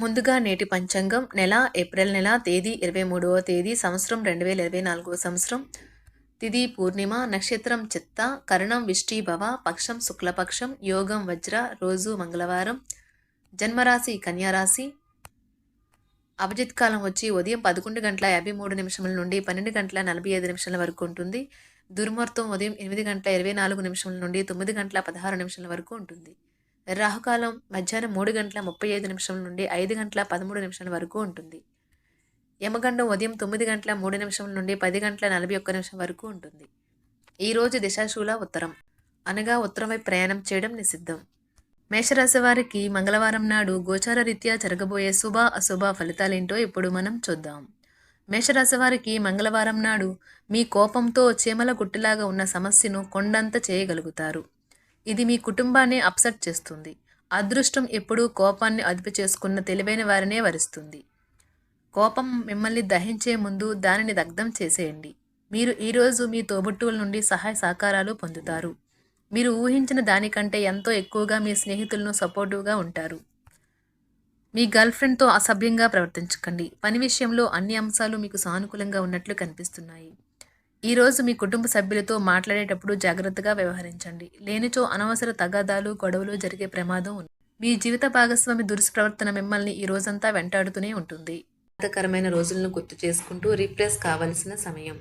ముందుగా నేటి పంచాంగం నెల ఏప్రిల్ నెల తేదీ ఇరవై మూడవ తేదీ సంవత్సరం రెండు వేల ఇరవై నాలుగవ సంవత్సరం. తిది పూర్ణిమ నక్షత్రం చిత్త కరణం విష్టి భవ పక్షం శుక్లపక్షం యోగం వజ్ర రోజు మంగళవారం. జన్మరాశి కన్యారాశి. అభిజిత్ కాలం వచ్చి ఉదయం పదకొండు గంటల యాభై మూడు నిమిషముల నుండి పన్నెండు గంటల నలభై ఐదు నిమిషాల వరకు ఉంటుంది. దుర్ముహూర్తం ఉదయం ఎనిమిది గంటల ఇరవై నాలుగు నిమిషముల నుండి తొమ్మిది గంటల పదహారు నిమిషాల వరకు ఉంటుంది. రాహుకాలం మధ్యాహ్నం మూడు గంటల ముప్పై ఐదు నిమిషం నుండి ఐదు గంటల పదమూడు నిమిషాల వరకు ఉంటుంది. యమగండం ఉదయం తొమ్మిది గంటల మూడు నిమిషం నుండి పది గంటల నలభై ఒక్క నిమిషం వరకు ఉంటుంది. ఈరోజు దిశాశూల ఉత్తరం. అనగా ఉత్తరం వైపు ప్రయాణం చేయడం నిషిద్ధం. మేషరాశి వారికి మంగళవారం నాడు గోచార రీత్యా జరగబోయే శుభ అశుభ ఫలితాలేంటో ఇప్పుడు మనం చూద్దాం. మేషరాశి వారికి మంగళవారం నాడు మీ కోపంతో చీమల గుట్టులాగా ఉన్న సమస్యను కొండంత చేయగలుగుతారు. ఇది మీ కుటుంబాన్ని అప్సెట్ చేస్తుంది. అదృష్టం ఎప్పుడూ కోపాన్ని అదుపు చేసుకున్న తెలివైన వారినే వరిస్తుంది. కోపం మిమ్మల్ని దహించే ముందు దానిని దగ్ధం చేసేయండి. మీరు ఈరోజు మీ తోబుట్టువుల నుండి సహాయ సహకారాలు పొందుతారు. మీరు ఊహించిన దానికంటే ఎంతో ఎక్కువగా మీ స్నేహితులను సపోర్టివ్గా ఉంటారు. మీ గర్ల్ ఫ్రెండ్తో అసభ్యంగా ప్రవర్తించకండి. పని విషయంలో అన్ని అంశాలు మీకు సానుకూలంగా ఉన్నట్లు కనిపిస్తున్నాయి. ఈరోజు మీ కుటుంబ సభ్యులతో మాట్లాడేటప్పుడు జాగ్రత్తగా వ్యవహరించండి. లేనిచో అనవసర తగాదాలు గొడవలు జరిగే ప్రమాదం ఉంది. మీ జీవిత భాగస్వామి దురుసుప్రవర్తన మిమ్మల్ని ఈ రోజంతా వెంటాడుతూనే ఉంటుంది. బాధకరమైన రోజులను గుర్తు చేసుకుంటూ రీప్లేస్ కావలసిన సమయం.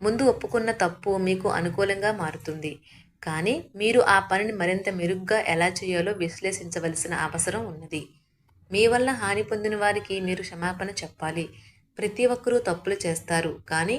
ముందు ఒప్పుకున్న తప్పు మీకు అనుకూలంగా మారుతుంది. కానీ మీరు ఆ పనిని మరింత మెరుగ్గా ఎలా చేయాలో విశ్లేషించవలసిన అవసరం ఉన్నది. మీ వల్ల హాని పొందిన వారికి మీరు క్షమాపణ చెప్పాలి. ప్రతి ఒక్కరూ తప్పులు చేస్తారు. కానీ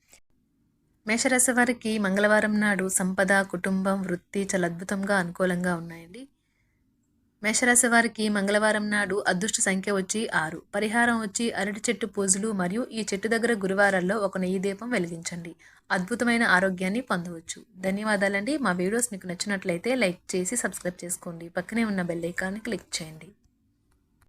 మేషరాశి వారికి మంగళవారం నాడు సంపద కుటుంబం వృత్తి చాలా అద్భుతంగా అనుకూలంగా ఉన్నాయండి. మేషరాశి వారికి మంగళవారం నాడు అదృష్ట సంఖ్య వచ్చి ఆరు. పరిహారం వచ్చి అరటి చెట్టు పూజలు మరియు ఈ చెట్టు దగ్గర గురువారాల్లో ఒక నెయ్యి దీపం వెలిగించండి. అద్భుతమైన ఆరోగ్యాన్ని పొందవచ్చు. ధన్యవాదాలండి. మా వీడియోస్ మీకు నచ్చినట్లయితే లైక్ చేసి సబ్స్క్రైబ్ చేసుకోండి. పక్కనే ఉన్న బెల్ ఐకాన్ని క్లిక్ చేయండి.